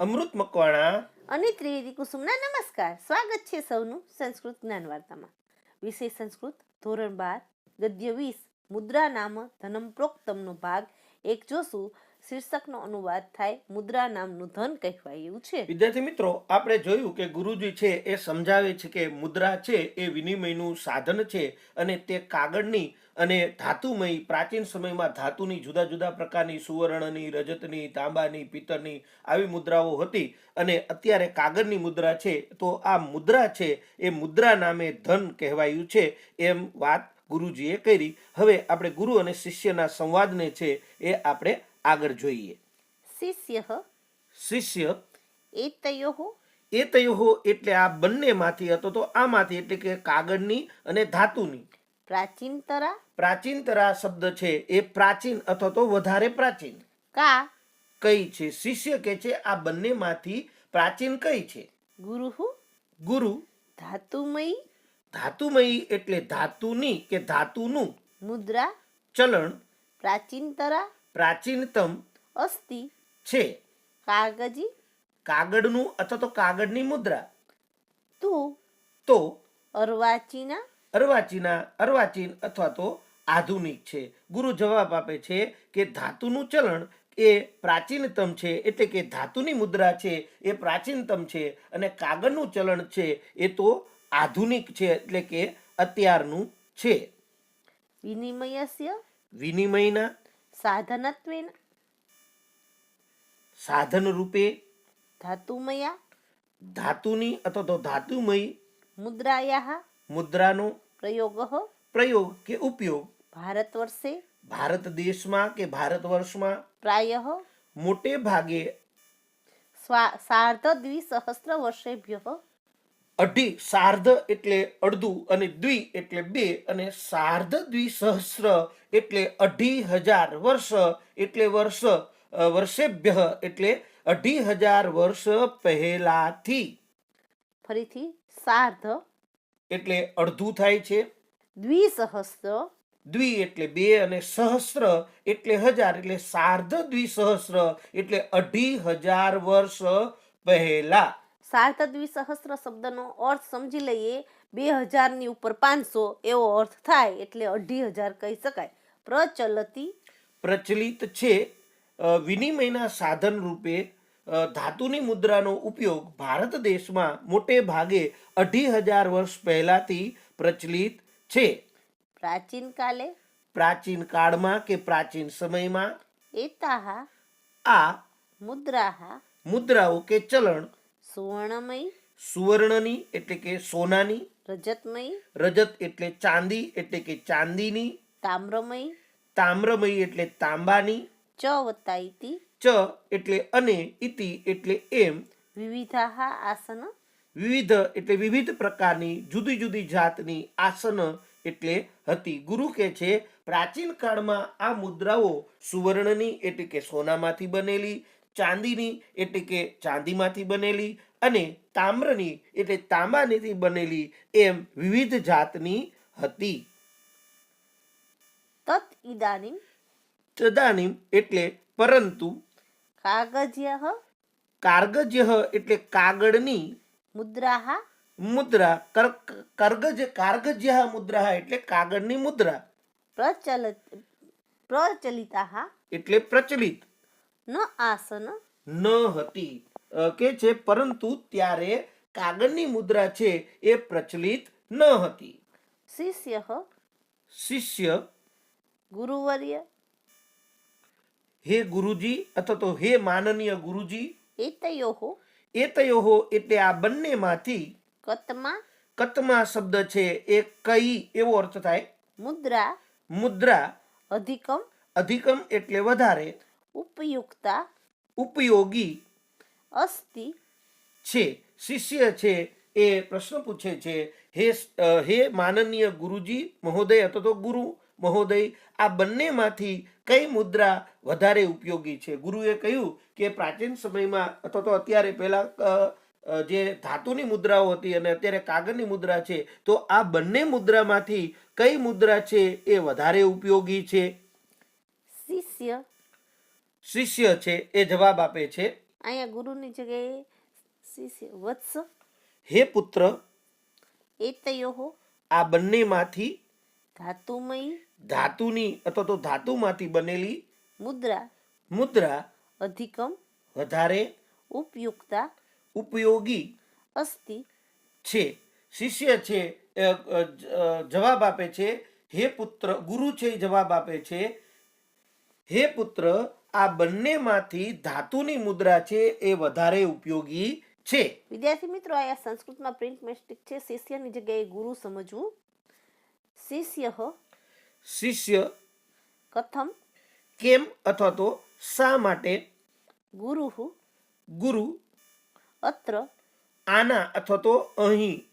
અમૃત મકવાણા. અને ત્રિવેદી કુસુમના નમસ્કાર. સ્વાગત છે સૌનું સંસ્કૃત જ્ઞાન વાર્તામાં વિષય સંસ્કૃત ધોરણ બાર, ગદ્ય વીસ, મુદ્રા નામ ધનમ પ્રોક્તમનો ભાગ એક જોશું. શીર્ષકનો અનુવાદ થાય મુદ્રા નામનું ધન કહેવાય છે. વિદ્યાર્થી મિત્રો, આપણે જોયું કે ગુરુજી છે એ સમજાવે છે કે મુદ્રા છે એ વિનિમયનું સાધન છે અને તે કાગળની અને ધાતુમય પ્રાચીન સમયમાં ધાતુની જુદા જુદા પ્રકારની સુવર્ણની, રજતની, તાંબાની, પિત્તળની આવી મુદ્રાઓ હતી અને અત્યારે કાગળની મુદ્રા છે. તો આ મુદ્રા છે એ મુદ્રા નામે ધન કહેવાયું છે એમ વાત ગુરુજીએ કરી. હવે આપણે ગુરુ અને શિષ્યના સંવાદને છે એ આપણે આગળ જોઈએ. શિષ્ય શિષ્ય એ તયો એટલે આ બંનેમાંથી હતો તો આમાંથી એટલે કે કાગળની અને ધાતુની. પ્રાચીનતરા પ્રાચીનતરા શબ્દ છે એ પ્રાચીન અથવા તો વધારે પ્રાચીન. કા? કઈ છે? શિષ્ય કે છે આ બંનેમાંથી પ્રાચીન કઈ છે? ગુરુ ગુરુ ધાતુમયી ધાતુમયી એટલે ધાતુની કે ધાતુનું. મુદ્રા ચલણ પ્રાચીનતરા પ્રાચીનતમ અસ્તિ. છે. કાગજી. કાગળનું અથવા તો કાગળની મુદ્રા. તો તો અર્વાચીના. અર્વાચીના અર્વાચીન અથવા તો આધુનિક છે. ગુરુ જવાબ આપે છે કે ધાતુનું ચલણ એ પ્રાચીનતમ છે એટલે કે ધાતુની મુદ્રા છે એ પ્રાચીનતમ છે અને કાગળનું ચલણ છે એ તો આધુનિક છે એટલે કે અત્યારનું છે. વિનિમયસ્ય. વિનિમયના સાધનત્વેન? સાધન રૂપે ધાતુમયા? ધાતુની અથવા તો ધાતુમય મુદ્રાયા મુદ્રાનો પ્રયોગ? પ્રયોગ કે ઉપયોગ? ભારતવર્ષે ભારત દેશમાં કે ભારત વર્ષમાં? પ્રાય? મોટે ભાગે સાર્ધ સાર્ધદ્વિસહસ્ર વર્ષેભ્યઃ? અઢી સાર્ધ એટલે અડધું અને દ્વિ એટલે બે અને સાર્ધ દ્વિસહસ્ર એટલે અઢી હજાર વર્ષ એટલે વર્ષ વર્ષેભ્ય એટલે અઢી હજાર વર્ષ પહેલાથી. ફરીથી સાર્ધ એટલે અડધું થાય છે. દ્વિસહસ્ર દ્વિ એટલે બે અને સહસ્ર એટલે હજાર એટલે સાર્ધ દ્વિસહસ્ર એટલે અઢી હજાર વર્ષ પહેલા. સાર્ધ સહસ્ર શબ્દનો અર્થ સમજી લઈએ બે હજારની ઉપર પાંચસો એવો અર્થ થાય એટલે અઢી હજાર કહી શકાય. પ્રચલતી. પ્રચલિત છે. વિનિમયના સાધન રૂપે ધાતુની મુદ્રાનો ઉપયોગ ભારત દેશમાં મોટે ભાગે અઢી હજાર વર્ષ પહેલાથી પ્રચલિત છે. પ્રાચીન કાલે. પ્રાચીન કાળમાં કે પ્રાચીન સમયમાં? એતાહા. આ મુદ્રાહા. મુદ્રાઓ કે ચલણ સુવર્ણમયી સુવર્ણની એટલે કે સોનાની રજતમય રજત એટલે ચાંદી એટલે કે ચાંદીની તામ્રમય તામ્રમય એટલે તાંબાની ચ વત્તા ઇતિ ચ એટલે અને ઇતિ એટલે એમ. વિવિધા આસન વિવિધ એટલે વિવિધ પ્રકારની જુદી જુદી જાતની આસન એટલે હતી. ગુરુ કે છે પ્રાચીન કાળમાં આ મુદ્રાઓ સુવર્ણની એટલે કે સોનામાંથી બનેલી ચાંદીની એટલે કે ચાંદીમાંથી બનેલી અને તામ્રની એટલે તાંબાનીથી બનેલી એમ વિવિધ જાતની હતી. તત ઇદાનીમ તદાનીમ એટલે પરંતુ કાગજ્ય? કારગજ્યહ એટલે કાગળની મુદ્રાહ? મુદ્રા કર- કરગજ કારગજ્યહ મુદ્રા એટલે કાગળની મુદ્રા. પ્રચલિત પ્રચલિતાહ? એટલે પ્રચલિત. ન આસન? ન હતી. કે છે પરંતુ ત્યારે કાગળની મુદ્રા છે એ પ્રચલિત ન હતી. શિષ્ય શિષ્ય. ગુરુવર્ય. હે ગુરુજી અથવા તો હે માનનીય ગુરુજી. એતયો એતયોહો એટલે આ બંનેમાંથી કતમા. કતમા શબ્દ છે એ કઈ એવો અર્થ થાય? મુદ્રા. મુદ્રા. અધિકમ. અધિકમ એટલે વધારે. ઉપયુક્તા. ઉપયોગી. અસ્તિ છે શિષ્ય છે એ પ્રશ્ન પૂછે છે હે હે માનનીય ગુરુજી મહોદય અથવા તો ગુરુ મહોદય આ બંનેમાંથી કઈ મુદ્રા વધારે ઉપયોગી છે? ગુરુએ કહ્યું કે પ્રાચીન સમયમાં અથવા તો અત્યારે પહેલા જે ધાતુની મુદ્રાઓ હતી અને અત્યારે કાગળની મુદ્રા છે તો આ બંને મુદ્રામાંથી કઈ મુદ્રા છે એ વધારે ઉપયોગી છે? શિષ્ય. શિષ્ય છે એ જવાબ આપે છે. અહીંયા ગુરુની જગ્યાએ શિષ્ય વત્સ? હે પુત્ર એતયોહો? આ બંનેમાંથી ધાતુમય? ધાતુની અથવા તો ધાતુમાંથી બનેલી મુદ્રા? મુદ્રા અધિકમ? વધારે ઉપયુક્તા? ઉપયોગી અસ્તિ? છે. શિષ્ય છે જવાબ આપે છે હે પુત્ર ગુરુ છે જવાબ આપે છે હે પુત્ર આ બંનેમાંથી ધાતુની મુદ્રા છે એ વધારે ઉપયોગી છે. વિદ્યાર્થી મિત્રો આ સંસ્કૃતમાં પ્રિન્ટ મેસ્ટિક છે. શિષ્યની જગ્યાએ ગુરુ સમજવું. શિષ્ય શિષ્ય કથમ. કેમ અથવા તો શા માટે? ગુરુ ગુરુ અત્ર. આના અથવા તો અહીં.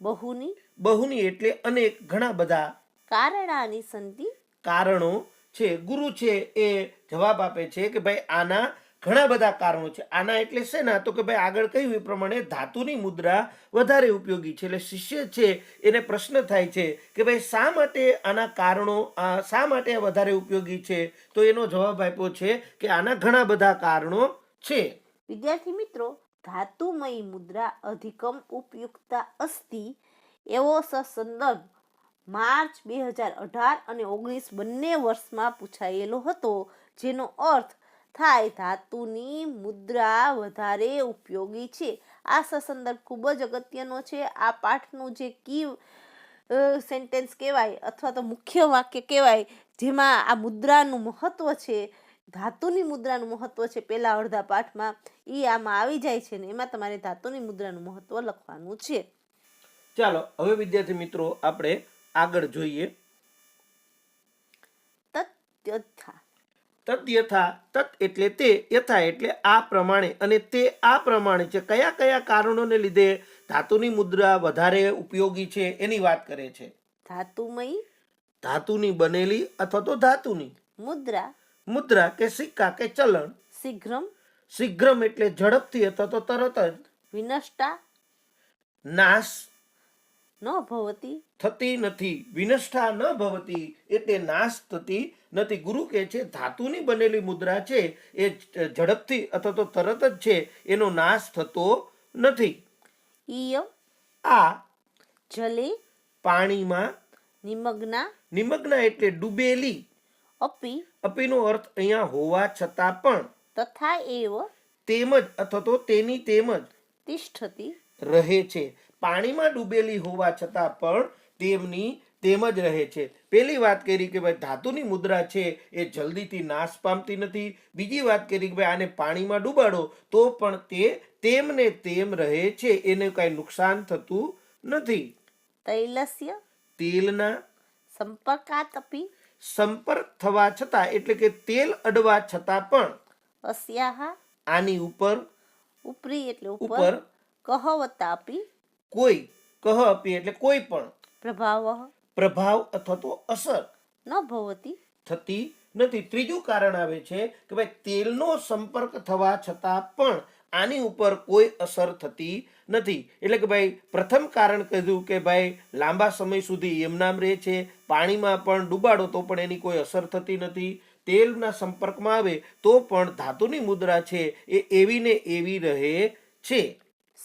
બહુની. બહુની એટલે અનેક ઘણા બધા કારણાની સંધિ. કારણો છે, ગુરુ છે, એ જવાબ આપે છે કે ભાઈ આના ઘણા બધા કારણો છે. આના એટલે શેના? તો કે ભાઈ આગળ કહ્યું એ પ્રમાણે ધાતુની મુદ્રા વધારે ઉપયોગી છે. એટલે શિષ્ય છે, એને પ્રશ્ન થાય છે કે ભાઈ શા માટે આના કારણો, આ શા માટે વધારે ઉપયોગી છે? તો એનો જવાબ આપ્યો છે કે આના ઘણા બધા કારણો છે. વિદ્યાર્થી મિત્રો, ધાતુમય મુદ્રા અધિકમ ઉપયુક્તા અસ્તી એવો સંદર્ભ માર્ચ બે હજાર અઢાર અને ઓગણીસ બંને વર્ષમાં પૂછાયેલો હતો, જેનો અર્થ થાય ધાતુની મુદ્રા વધારે ઉપયોગી છે. આ સસંદર્ભ ખૂબ જ અગત્યનો છે. આ પાઠનું જે કી સેન્ટેન્સ કહેવાય અથવા તો મુખ્ય વાક્ય કહેવાય, જેમાં આ મુદ્રાનું મહત્ત્વ છે, ધાતુની મુદ્રાનું મહત્વ છે, પહેલા અડધા પાઠમાં એ આમાં આવી જાય છે ને એમાં તમારે ધાતુની મુદ્રાનું મહત્ત્વ લખવાનું છે. ચાલો, હવે વિદ્યાર્થી મિત્રો, આપણે આગળ જોઈએ. તત્યથા. તત એટલે તે યથા એટલે આ પ્રમાણે અને તે આ પ્રમાણે છે. કયા કયા કારણોને લીધે ધાતુની મુદ્રા વધારે ઉપયોગી છે એની વાત કરે છે. ધાતુમય ધાતુની બનેલી અથવા તો ધાતુની મુદ્રા. મુદ્રા કે સિક્કા કે ચલણ. શીઘ્રમ. શીઘ્રમ એટલે ઝડપથી અથવા તો તરત જ વિનષ્ટા. નાશ ન ભવતી. થતી નથી વિનષ્ઠા ન ભવતી એટલે નાશ થતી નથી. ગુરુ કહે છે ધાતુની બનેલી મુદ્રા છે એ ઝડપથી અથવા તો તરત જ છે એનો નાશ થતો નથી. ઈય આ જલે. પાણીમાં નિમગ્ના. નિમગ્ના એટલે ડૂબેલી. અપી. અપીનો અર્થ અહીંયા હોવા છતાં પણ. તથા એવ. તેમજ અથવા તો તેની તેમજ તિષ્ઠતી. રહે છે. પાણીમાં ડૂબેલી હોવા છતાં પણ તેમની તેમ જ રહે છે. પેલી વાત કરી કે ભાઈ ધાતુની મુદ્રા છે એ જલ્દીથી નાશ પામતી નથી. બીજી વાત કરી કે ભાઈ આને પાણીમાં ડૂબાડો તો પણ તે તેમને તેમ રહે છે. એને કાંઈ નુકસાન થતું નથી. તૈલસ્ય તેલના સંપર્કાત અપી સંપર્ક થવા છતાં એટલે કે તેલ અડવા છતાં પણ અસ્યાહા આની ઉપર ઉપરી એટલે ઉપર કહવતા આપી કોઈ કહ આપી એટલે કોઈ પણ. પ્રભાવ પ્રભાવ અથવા તો અસર. ન ભવતી? થતી નથી. ત્રીજું કારણ આવે છે કે ભાઈ તેલનો સંપર્ક થવા છતાં પણ આની ઉપર કોઈ અસર થતી નથી. એટલે કે ભાઈ પ્રથમ કારણ કીધું કે ભાઈ લાંબા સમય સુધી એમનામ રહે છે પાણીમાં પણ ડૂબાડો તો પણ એની કોઈ અસર થતી નથી. તેલના સંપર્કમાં આવે તો પણ ધાતુની મુદ્રા છે એ એવી ને એવી રહે છે.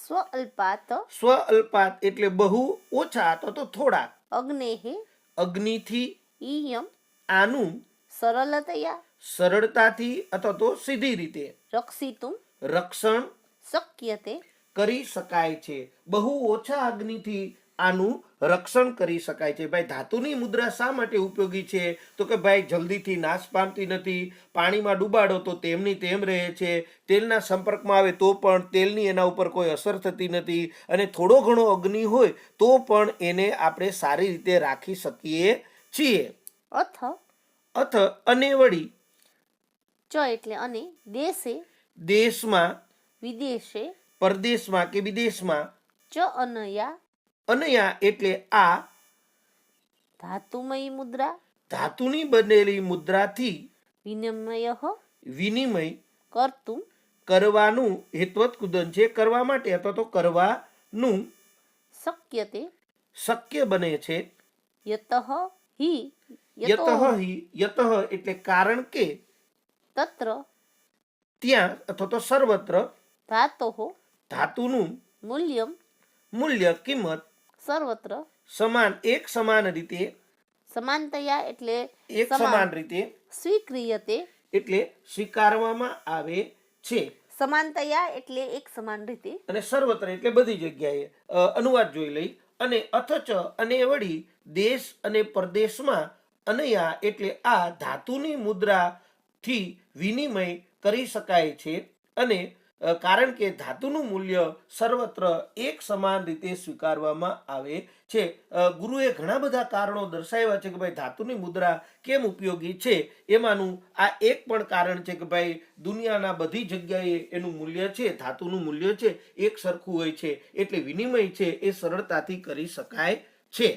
સ્વ અલ્પાત સ્વ અલ્પાત એટલે બહુ ઓછા અથવા તો થોડા અગ્નેહે. અગ્નિથી ઈયમ. આનું સરળતયા. સરળતાથી અથવા તો સીધી રીતે રક્ષિતું. રક્ષણ શક્યતે. કરી શકાય છે. બહુ ઓછા અગ્નિથી આનું રક્ષણ કરી શકાય છે. ભાઈ ધાતુની મુદ્રા શા માટે ઉપયોગી છે? તો કે ભાઈ જલ્દીથી નાશ પામતી નથી પાણીમાં ડૂબાડો તો તેમની તેમ રહે છે તેલના સંપર્કમાં આવે તો પણ તેલની એના ઉપર કોઈ અસર થતી નથી અને થોડો ઘણો અગ્નિ હોય તો પણ એને આપણે સારી રીતે રાખી શકીએ છીએ. અથ અથ અને વળી ચ એટલે અને દેશે દેશમાં વિદેશે પરદેશમાં કે વિદેશમાં ચ અનયા અનયા એટલે આ ધાતુમય મુદ્રા? ધાતુની બનેલી મુદ્રાથી વિનિમય વિનિમય કરતું? કરવાનું હેત્વત કુદન છે કરવા માટે અથવા તો કરવાનું શક્યતે શક્ય બને છે. યતઃ હિ યતઃ યતો હિ યતઃ એટલે કારણ કે તત્ર? ત્યાં અથવા તો સર્વત્ર ધાતો ધાતુનું મૂલ્યમ? મૂલ્ય કિંમત સર્વત્ર સમાન એક સમાન રીતે સમાનતયા એટલે એક સમાન રીતે સ્વીક્રિયતે એટલે સ્વીકારવામાં આવે છે. સમાનતયા એટલે એક સમાન રીતે અને સર્વત્ર એટલે બધી જગ્યાએ. અનુવાદ જોઈ લઈ. અને અથચ અને વળી દેશ અને પરદેશમાં અનયા એટલે આ ધાતુની મુદ્રાથી વિનિમય કરી શકાય છે. અને કારણ કે ધાતુનું મૂલ્ય સર્વત્ર એક સમાન રીતે સ્વીકારવામાં આવે છે. ગુરુએ ઘણા બધા કારણો દર્શાવ્યા છે કે ભાઈ ધાતુની મુદ્રા કેમ ઉપયોગી છે? એમાંનું આ એક પણ કારણ છે કે ભાઈ દુનિયાના બધી જગ્યાએ એનું મૂલ્ય છે, ધાતુનું મૂલ્ય છે, એક સરખું હોય છે. એટલે વિનિમય છે એ સરળતાથી કરી શકાય છે.